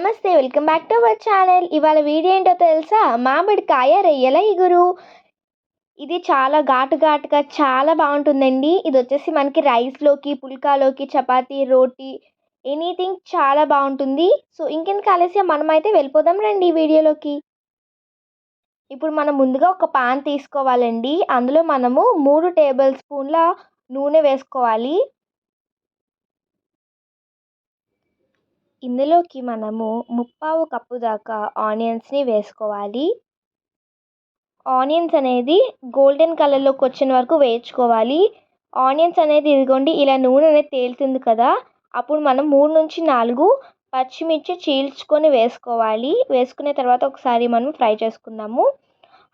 నమస్తే welcome back to our channel. ఇవాళ video ఏంటో తెలుసా? మామిడికాయ రొయ్యల ఇగురు. ఇది చాలా ఘాటు ఘాటుగా చాలా బాగుంటుందండి. ఇది వచ్చేసి మనకి రైస్లోకి పుల్కాలోకి చపాతి రోటీ ఎనీథింగ్ చాలా బాగుంటుంది. సో ఇంకెందుకు ఆలస్యం? మనమైతే వెళ్ళిపోదాం రండి ఈ వీడియోలోకి. ఇప్పుడు మనం ముందుగా ఒక పాన్ తీసుకోవాలండి. అందులో మనము మూడు టేబుల్ స్పూన్ల నూనె వేసుకోవాలి. ఇందులోకి మనము ముప్పావు కప్పు దాకా ఆనియన్స్ని వేసుకోవాలి. ఆనియన్స్ అనేది గోల్డెన్ కలర్లోకి వచ్చిన వరకు వేయించుకోవాలి. ఆనియన్స్ అనేది ఇదిగోండి ఇలా నూనె అనేది తేలుతుంది కదా అప్పుడు మనం మూడు నుంచి నాలుగు పచ్చిమిర్చి చీల్చుకొని వేసుకోవాలి. వేసుకునే తర్వాత ఒకసారి మనం ఫ్రై చేసుకుందాము.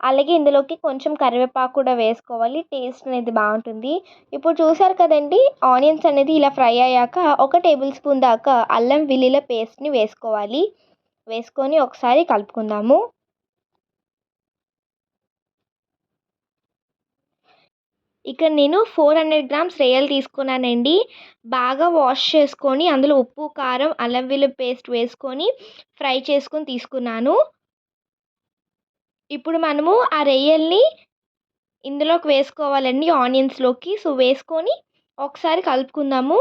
అలాగే ఇందులోకి కొంచెం కరివేపాకు కూడా వేసుకోవాలి. టేస్ట్ అనేది బాగుంటుంది. ఇప్పుడు చూసారు కదండి ఆనియన్స్ అనేది ఇలా ఫ్రై అయ్యాక ఒక టేబుల్ స్పూన్ దాకా అల్లం వెల్లుల్లి పేస్ట్ని వేసుకోవాలి. వేసుకొని ఒకసారి కలుపుకుందాము. ఇక్కడ నేను ఫోర్ హండ్రెడ్ గ్రామ్స్ రొయ్యలు తీసుకున్నానండి. బాగా వాష్ చేసుకొని అందులో ఉప్పు కారం అల్లం వెల్లుల్లి పేస్ట్ వేసుకొని ఫ్రై చేసుకొని తీసుకున్నాను. ఇప్పుడు మనము ఆ రొయ్యల్ని ఇందులోకి వేసుకోవాలండి ఆనియన్స్లోకి. సో వేసుకొని ఒకసారి కలుపుకుందాము.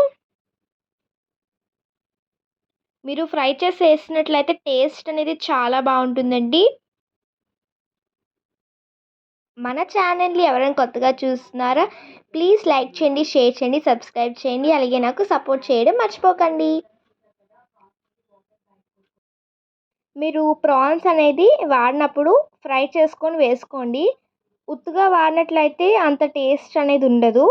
మీరు ఫ్రై చేసి వేసినట్లయితే టేస్ట్ అనేది చాలా బాగుంటుందండి. మన ఛానల్ని ఎవరైనా కొత్తగా చూస్తున్నారా ప్లీజ్ లైక్ చేయండి షేర్ చేయండి సబ్స్క్రైబ్ చేయండి. అలాగే నాకు సపోర్ట్ చేయడం మర్చిపోకండి. మీరు ప్రాన్స్ అనేది వాడినప్పుడు ఫ్రై చేసుకొని వేసుకోండి. ఉత్తుగా వాడినట్లయితే అంత టేస్ట్ అనేది ఉండదు.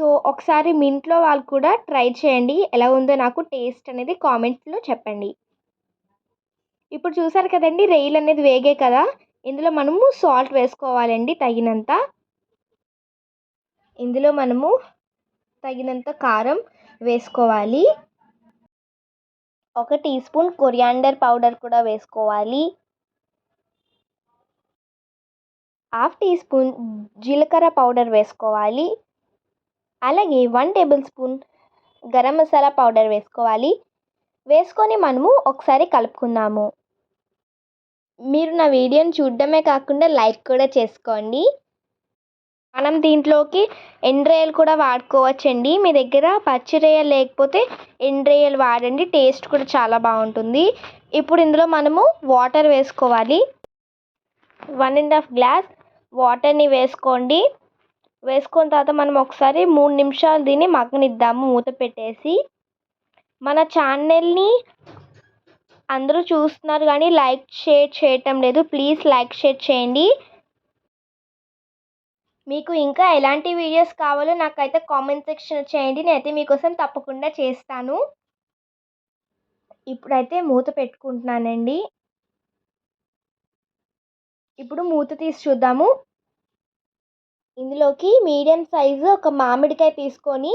సో ఒకసారి మీ ఇంట్లో వాళ్ళు కూడా ట్రై చేయండి. ఎలా ఉందో నాకు టేస్ట్ అనేది కామెంట్స్లో చెప్పండి. ఇప్పుడు చూసారు కదండి రొయ్యలు అనేది వేగే కదా. ఇందులో మనము సాల్ట్ వేసుకోవాలండి తగినంత. ఇందులో మనము తగినంత కారం వేసుకోవాలి. ఒక టీ స్పూన్ కొరియాండర్ పౌడర్ కూడా వేసుకోవాలి. హాఫ్ టీ స్పూన్ జీలకర్ర పౌడర్ వేసుకోవాలి. అలాగే one tablespoon garam masala powder వేసుకోవాలి. వేసుకొని మనము ఒకసారి కలుపుకుందాము. మీరు నా వీడియోని చూడడమే కాకుండా లైక్ కూడా చేసుకోండి. మనం దీంట్లోకి ఎండ్రయ్యలు కూడా వాడుకోవచ్చండి. మీ దగ్గర పచ్చి రొయ్యలు లేకపోతే ఎండ్రయ్యలు వాడండి. టేస్ట్ కూడా చాలా బాగుంటుంది. ఇప్పుడు ఇందులో మనము వాటర్ వేసుకోవాలి. వన్ అండ్ హాఫ్ గ్లాస్ వాటర్ని వేసుకోండి. వేసుకున్న తర్వాత మనం ఒకసారి మూడు నిమిషాలు దీన్ని మగ్గనిద్దాము మూత పెట్టేసి. మన ఛానల్ని అందరూ చూస్తున్నారు కానీ లైక్ షేర్ చేయటం లేదు. ప్లీజ్ లైక్ షేర్ చేయండి. మీకు ఇంకా ఎలాంటి వీడియోస్ కావాలో నాకైతే కామెంట్ సెక్షన్ చేయండి. నేనైతే మీకోసం తప్పకుండా చేస్తాను. ఇప్పుడైతే మూత పెట్టుకుంటున్నానండి. ఇప్పుడు మూత తీసి చూద్దాము. ఇందులోకి మీడియం సైజు ఒక మామిడికాయ తీసుకొని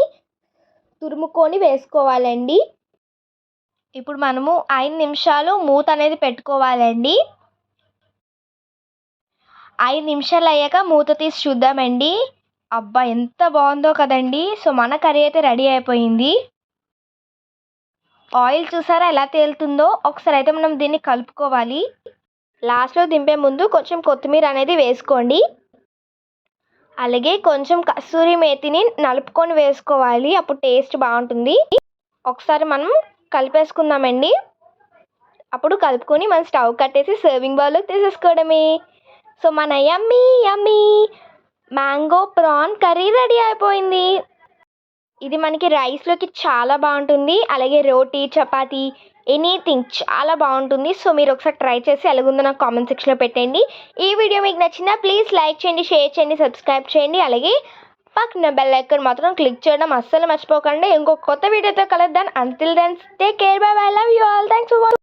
తురుముకొని వేసుకోవాలండి. ఇప్పుడు మనము ఐదు నిమిషాలు మూత అనేది పెట్టుకోవాలండి. ఐదు నిమిషాలు అయ్యాక మూత తీసి చూద్దామండి. అబ్బా ఎంత బాగుందో కదండి. సో మన కర్రీ అయితే రెడీ అయిపోయింది. ఆయిల్ చూసారా ఎలా తేలుతుందో? ఒకసారి అయితే మనం దీన్ని కలుపుకోవాలి. లాస్ట్లో దింపే ముందు కొంచెం కొత్తిమీర అనేది వేసుకోండి. అలాగే కొంచెం కస్తూరి మేతిని నలుపుకొని వేసుకోవాలి. అప్పుడు టేస్ట్ బాగుంటుంది. ఒకసారి మనం కలిపేసుకుందామండి. అప్పుడు కలుపుకొని మనం స్టవ్ కట్టేసి సర్వింగ్ బౌల్లో తీసేసుకోవడమే. సో మన yummy yummy mango prawn curry ready అయిపోయింది. ఇది మనకి రైస్లోకి చాలా బాగుంటుంది. అలాగే రోటీ చపాతీ ఎనీథింగ్ చాలా బాగుంటుంది. సో మీరు ఒకసారి ట్రై చేసి ఎలాగుందో నాకు కామెంట్ సెక్షన్లో పెట్టండి. ఈ వీడియో మీకు నచ్చిందా ప్లీజ్ లైక్ చేయండి షేర్ చేయండి సబ్స్క్రైబ్ చేయండి. అలాగే పక్కన బెల్ ఐకన్ మాత్రం క్లిక్ చేయడం అస్సలు మర్చిపోకండి. ఇంకో కొత్త వీడియోతో కలుద్దాం. Until then take care bye bye love you all thanks for